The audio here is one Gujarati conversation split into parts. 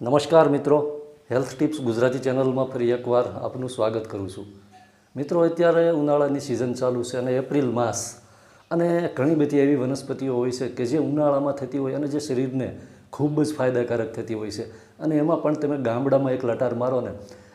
નમસ્કાર મિત્રો. હેલ્થ ટિપ્સ ગુજરાતી ચેનલમાં ફરી એકવાર આપનું સ્વાગત કરું છું. મિત્રો, અત્યારે ઉનાળાની સિઝન ચાલુ છે અને એપ્રિલ માસ અને ઘણી બધી એવી વનસ્પતિઓ હોય છે કે જે ઉનાળામાં થતી હોય અને જે શરીરને ખૂબ જ ફાયદાકારક થતી હોય છે. અને એમાં પણ તમે ગામડામાં એક લટાર મારો ને,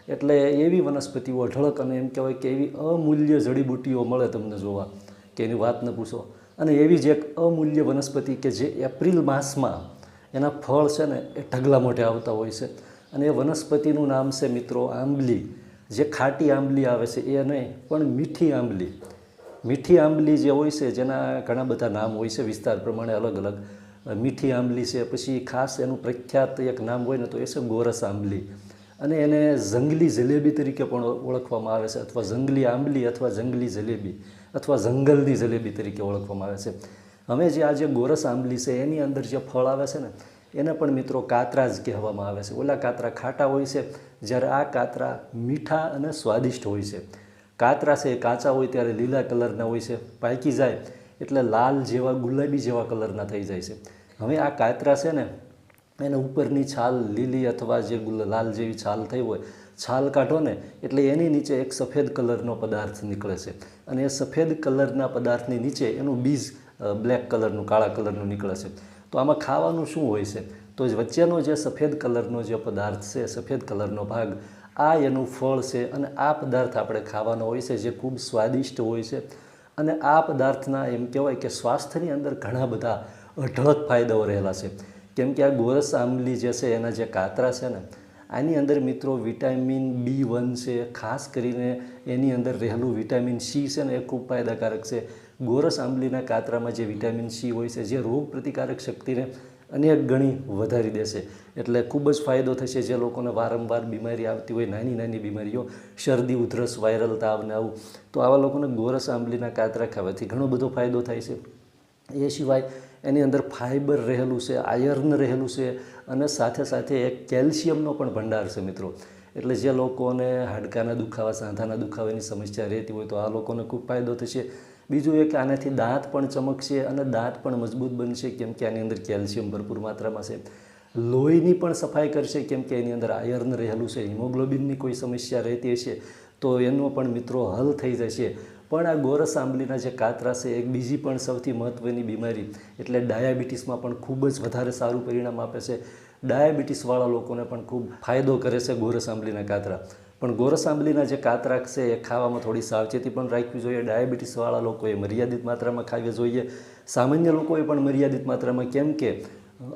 એટલે એવી વનસ્પતિઓ અઢળક અને એમ કહેવાય કે એવી અમૂલ્ય જડીબુટ્ટીઓ મળે તમને જોવા, કે એની વાત ન પૂછો. અને એવી જ એક અમૂલ્ય વનસ્પતિ કે જે એપ્રિલ માસમાં એના ફળ છે ને એ ઢગલા મોઢે આવતા હોય છે. અને એ વનસ્પતિનું નામ છે મિત્રો આંબલી. જે ખાટી આંબલી આવે છે, એ નહીં, પણ મીઠી આંબલી. મીઠી આંબલી જે હોય છે, જેના ઘણા બધા નામ હોય છે, વિસ્તાર પ્રમાણે અલગ અલગ. મીઠી આંબલી છે, પછી ખાસ એનું પ્રખ્યાત એક નામ હોય ને, તો એ છે ગોરસ આંબલી. અને એને જંગલી જલેબી તરીકે પણ ઓળખવામાં આવે છે, અથવા જંગલી આંબલી, અથવા જંગલી જલેબી, અથવા જંગલની જલેબી તરીકે ઓળખવામાં આવે છે. હવે જે આ જે ગોરસ આંબલી છે, એની અંદર જે ફળ આવે છે ને, એને પણ મિત્રો કાતરા જ કહેવામાં આવે છે. ઓલા કાતરા ખાટા હોય છે, જ્યારે આ કાતરા મીઠા અને સ્વાદિષ્ટ હોય છે. કાતરા છે એ કાચા હોય ત્યારે લીલા કલરના હોય છે પાકી જાય એટલે લાલ જેવા, ગુલાબી જેવા કલરના થઈ જાય છે. હવે આ કાતરા છે ને, એને ઉપરની છાલ લીલી અથવા જે ગુલ, લાલ જેવી છાલ થઈ હોય, છાલ કાઢો ને, એટલે એની નીચે એક સફેદ કલરનો પદાર્થ નીકળે છે. અને એ સફેદ કલરના પદાર્થની નીચે એનું બીજ બ્લેક કલરનું કાળા કલરનું નીકળે છે તો આમાં ખાવાનું શું હોય છે? તો વચ્ચેનો જે સફેદ કલરનો જે પદાર્થ છે, સફેદ કલરનો ભાગ, આ એનું ફળ છે અને આ પદાર્થ આપણે ખાવાનો હોય છે, જે ખૂબ સ્વાદિષ્ટ હોય છે. અને આ પદાર્થના એમ કહેવાય કે સ્વાસ્થ્યની અંદર ઘણા બધા અઢળક ફાયદાઓ રહેલા છે. કેમ કે આ ગોરસ આંબલી જે છે, એના જે કાતરા છે ને, આની અંદર મિત્રો વિટામિન બી વન છે. ખાસ કરીને એની અંદર રહેલું વિટામિન સી છે ને, એ ખૂબ ફાયદાકારક છે. ગોરસ આંબલીના કાતરામાં જે વિટામિન સી હોય છે, જે રોગ પ્રતિકારક શક્તિને અનેક ગણી વધારી દેશે. એટલે ખૂબ જ ફાયદો થશે જે લોકોને વારંવાર બીમારી આવતી હોય, નાની નાની બીમારીઓ, શરદી, ઉધરસ, વાયરલ તાવ ને આવું. તો આવા લોકોને ગોરસ આંબલીના કાતરા ખાવાથી ઘણો બધો ફાયદો થાય છે. એ સિવાય એની અંદર ફાઇબર રહેલું છે, આયર્ન રહેલું છે અને સાથે સાથે એક કેલ્શિયમનો પણ ભંડાર છે મિત્રો. એટલે જે લોકોને હાડકાના દુખાવા, સાંધાના દુખાવાની સમસ્યા રહેતી હોય તો આ લોકોને ખૂબ ફાયદો થશે. બીજું એ કે આનાથી દાંત પણ ચમકશે અને દાંત પણ મજબૂત બનશે, કેમ કે આની અંદર કેલ્શિયમ ભરપૂર માત્રામાં છે. લોહીની પણ સફાઈ કરશે, કેમ કે એની અંદર આયર્ન રહેલું છે. હિમોગ્લોબિનની કોઈ સમસ્યા રહેતી હશે તો એનો પણ મિત્રો હલ થઈ જશે. પણ આ ગોરસ આંબલીના જે કાતરા છે, એક બીજી પણ સૌથી મહત્ત્વની બીમારી, એટલે ડાયાબિટીસમાં પણ ખૂબ જ વધારે સારું પરિણામ આપે છે. ડાયાબિટીસવાળા લોકોને પણ ખૂબ ફાયદો કરે છે ગોરસ આંબલીના કાતરા. પણ ગોરસ આંબલીના જે કાતરાક છે એ ખાવામાં થોડી સાવચેતી પણ રાખવી જોઈએ. ડાયાબિટીસવાળા લોકોએ મર્યાદિત માત્રામાં ખાવી જોઈએ. સામાન્ય લોકોએ પણ મર્યાદિત માત્રામાં કેમ કે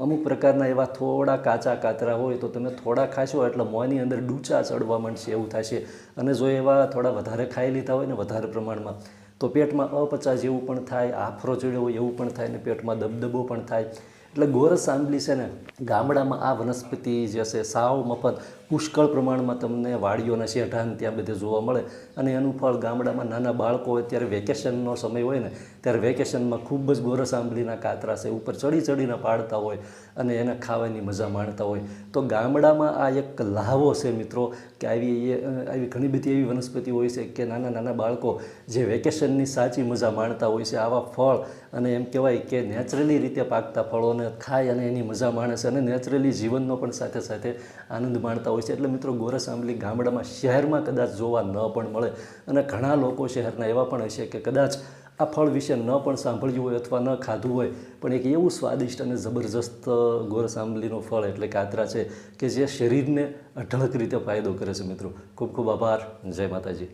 અમુક પ્રકારના એવા થોડા કાચા કાતરા હોય તો તમે થોડા ખાશો એટલે મોંની અંદર ડૂચા ચડવા માંડશે એવું થશે. અને જો એવા થોડા વધારે ખાઈ લીધા હોય ને વધારે પ્રમાણમાં, તો પેટમાં અપચા જેવું પણ થાય, આફરો ચડ્યો હોય એવું પણ થાય ને પેટમાં દબદબો પણ થાય. એટલે ગોરસ આંબલી છે ને ગામડામાં આ વનસ્પતિ જે છે, સાવ મફત પુષ્કળ પ્રમાણમાં તમને વાડીઓના શેઢાન ત્યાં બધે જોવા મળે. અને એનું ફળ ગામડામાં નાના બાળકો હોય ત્યારે વેકેશનનો સમય હોય ને, ત્યારે વેકેશનમાં ખૂબ જ ગોરસ આંબલીના કાતરા છે, ઉપર ચડી ચડીને પાડતા હોય અને એને ખાવાની મજા માણતા હોય. તો ગામડામાં આ એક લાહવો છે મિત્રો, કે આવી આવી ઘણી બધી એવી વનસ્પતિ હોય છે કે નાના નાના બાળકો જે વેકેશનની સાચી મજા માણતા હોય છે, આવા ફળ અને એમ કહેવાય કે નેચરલી રીતે પાકતા ફળોને ખાય અને એની મજા માણે છે અને નેચરલી જીવનનો પણ સાથે સાથે આનંદ માણતા છે. એટલે મિત્રો ગોરસ આંબલી ગામડામાં શહેરમાં કદાચ જોવા ન પણ મળે. અને ઘણા લોકો શહેરના એવા પણ હશે કે કદાચ આ ફળ વિશે ન પણ સાંભળ્યું હોય અથવા ન ખાધું હોય. પણ એક એવું સ્વાદિષ્ટ અને જબરજસ્ત ગોરસ આંબલીનું ફળ એટલે કાતરા છે કે જે શરીરને અઢળક રીતે ફાયદો કરે છે મિત્રો. ખૂબ ખૂબ આભાર. જય માતાજી.